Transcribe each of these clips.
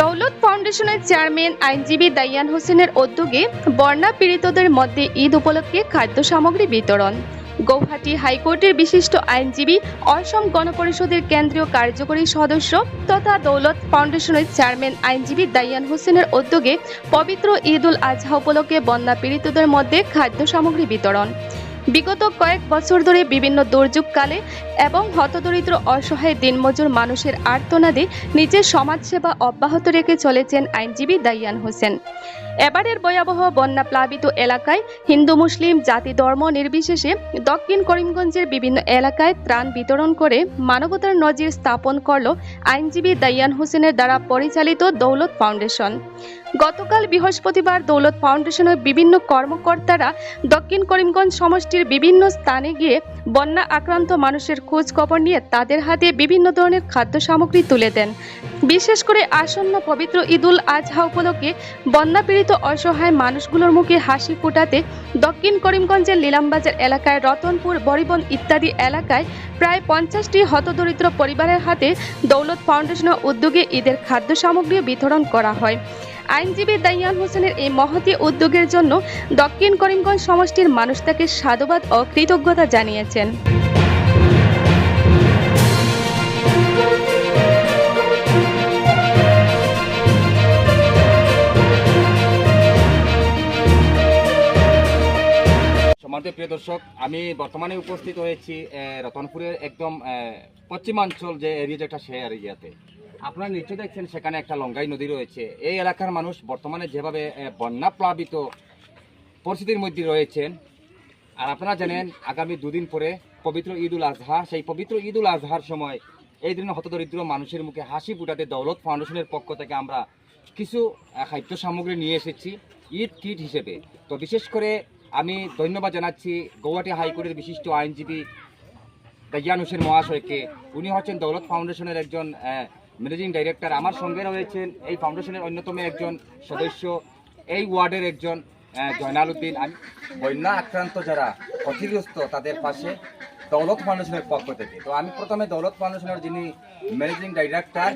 দৌলত ফাউন্ডেশনের চেয়ারম্যান আইনজীবী দাইয়ান হোসেনের উদ্যোগে বন্যা পীড়িতদের মধ্যে ঈদ উপলক্ষে খাদ্য সামগ্রী বিতরণ। গৌহাটি হাইকোর্টের বিশিষ্ট আইনজীবী অসম গণপরিষদের কেন্দ্রীয় কার্যকরী সদস্য তথা দৌলত ফাউন্ডেশনের চেয়ারম্যান আইনজীবী দাইয়ান হোসেনের উদ্যোগে পবিত্র ঈদ উল আজহা উপলক্ষে বন্যা পীড়িতদের মধ্যে খাদ্য সামগ্রী বিতরণ। বিগত কয়েক বছর ধরে বিভিন্ন দুর্যোগকালে এবং হতদরিদ্র, অসহায়, দিনমজুর মানুষের আর্তনাদে নিজের সমাজসেবা অব্যাহত রেখে চলেছেন আইনজীবী দাইয়ান হোসেন। এবারের ভয়াবহ বন্যা প্লাবিত এলাকায় হিন্দু, মুসলিম, জাতি, ধর্ম নির্বিশেষে দক্ষিণ করিমগঞ্জের বিভিন্ন এলাকায় ত্রাণ বিতরণ করে মানবতার নজির স্থাপন করল আইনজীবী দাইয়ান হোসেনের দ্বারা পরিচালিত দৌলত ফাউন্ডেশন। গতকাল বৃহস্পতিবার দৌলত ফাউন্ডেশনের বিভিন্ন কর্মকর্তারা দক্ষিণ করিমগঞ্জ সমষ্টির বিভিন্ন স্থানে গিয়ে বন্যা আক্রান্ত মানুষের খোঁজ খবর নিয়ে তাদের হাতে বিভিন্ন ধরনের খাদ্য সামগ্রী তুলে দেন। বিশেষ করে আসন্ন পবিত্র ঈদুল আজহা উপলক্ষে বন্যা পীড়িত অসহায় মানুষগুলোর মুখে হাসি ফোটাতে দক্ষিণ করিমগঞ্জের লীলামবাজার এলাকায়, রতনপুর, বরিবন ইত্যাদি এলাকায় প্রায় পঞ্চাশটি হতদরিদ্র পরিবারের হাতে দৌলত ফাউন্ডেশনের উদ্যোগে ঈদের খাদ্য সামগ্রী বিতরণ করা হয়। আইনজীবী দাইয়ান হোসেনের এই মহতি উদ্যোগের জন্য দক্ষিণ করিমগঞ্জ সমষ্টির মানুষ তাকে সাধুবাদ ও কৃতজ্ঞতা জানিয়েছেন। সম্মানিত প্রিয় দর্শক। আমি বর্তমানে উপস্থিত হয়েছি রতনপুরের একদম পশ্চিমাঞ্চল যে এরিয়া যেটা সে এরিয়াতে। আপনারা নিশ্চয় দেখছেন, সেখানে একটা লঙ্গাই নদী রয়েছে। এই এলাকার মানুষ বর্তমানে যেভাবে বন্যা প্লাবিত পরিস্থিতির মধ্যে রয়েছেন, আর আপনারা জানেন, আগামী দুদিন পরে পবিত্র ঈদ উল আজহা, সেই পবিত্র ঈদ উল আজহার সময় এই দিন হতদরিদ্র মানুষের মুখে হাসি ফুটাতে দৌলত ফাউন্ডেশনের পক্ষ থেকে আমরা কিছু খাদ্য সামগ্রী নিয়ে এসেছি, ঈদ কিট হিসেবে। তো বিশেষ করে আমি ধন্যবাদ জানাচ্ছি গৌহাটি হাইকোর্টের বিশিষ্ট আইনজীবী দাইয়ান হোসেন মহাশয়কে। উনি হচ্ছেন দৌলত ফাউন্ডেশনের একজন ম্যানেজিং ডাইরেক্টর। আমার সঙ্গে রয়েছেন এই ফাউন্ডেশনের অন্যতম একজন সদস্য, এই ওয়ার্ডের একজন জয়নাল উদ্দিন। আমি বন্যা আক্রান্ত যারা ক্ষতিগ্রস্ত তাদের পাশে দৌলত ফাউন্ডেশনের পক্ষ থেকে। তো আমি প্রথমে দৌলত ফাউন্ডেশনের যিনি ম্যানেজিং ডাইরেক্টর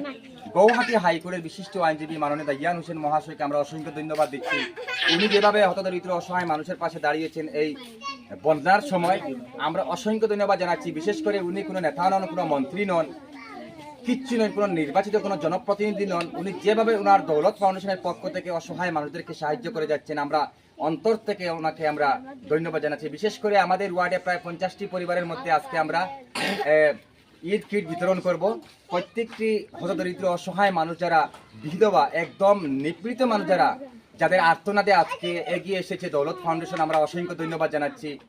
গৌহাটি হাইকোর্টের বিশিষ্ট আইনজীবী মাননীয় ইয়ান হোসেন মহাশয়কে আমরা অসংখ্য ধন্যবাদ দিচ্ছি। উনি যেভাবে হতদরিদ্র, অসহায় মানুষের পাশে দাঁড়িয়েছেন এই বন্যার সময়, আমরা অসংখ্য ধন্যবাদ জানাচ্ছি। বিশেষ করে উনি কোনো নেতা নন, কোনো মন্ত্রী নন, কিচ্ছু নয়, কোনো নির্বাচিত, কোনো জনপ্রতিনিধি নন। উনি যেভাবে ওনার দৌলত ফাউন্ডেশনের পক্ষ থেকে অসহায় মানুষদেরকে সাহায্য করে যাচ্ছেন, আমরা অন্তর থেকে ওনাকে আমরা ধন্যবাদ জানাচ্ছি। বিশেষ করে আমাদের ওয়ার্ডে প্রায় পঞ্চাশটি পরিবারের মধ্যে আজকে আমরা ঈদ কিট বিতরণ করব। প্রত্যেকটি হতদরিদ্র, অসহায় মানুষ যারা, বিধবা, একদম নিপীড়িত মানুষ যারা, যাদের আর্তনাদে আজকে এগিয়ে এসেছে দৌলত ফাউন্ডেশন, আমরা অসংখ্য ধন্যবাদ জানাচ্ছি।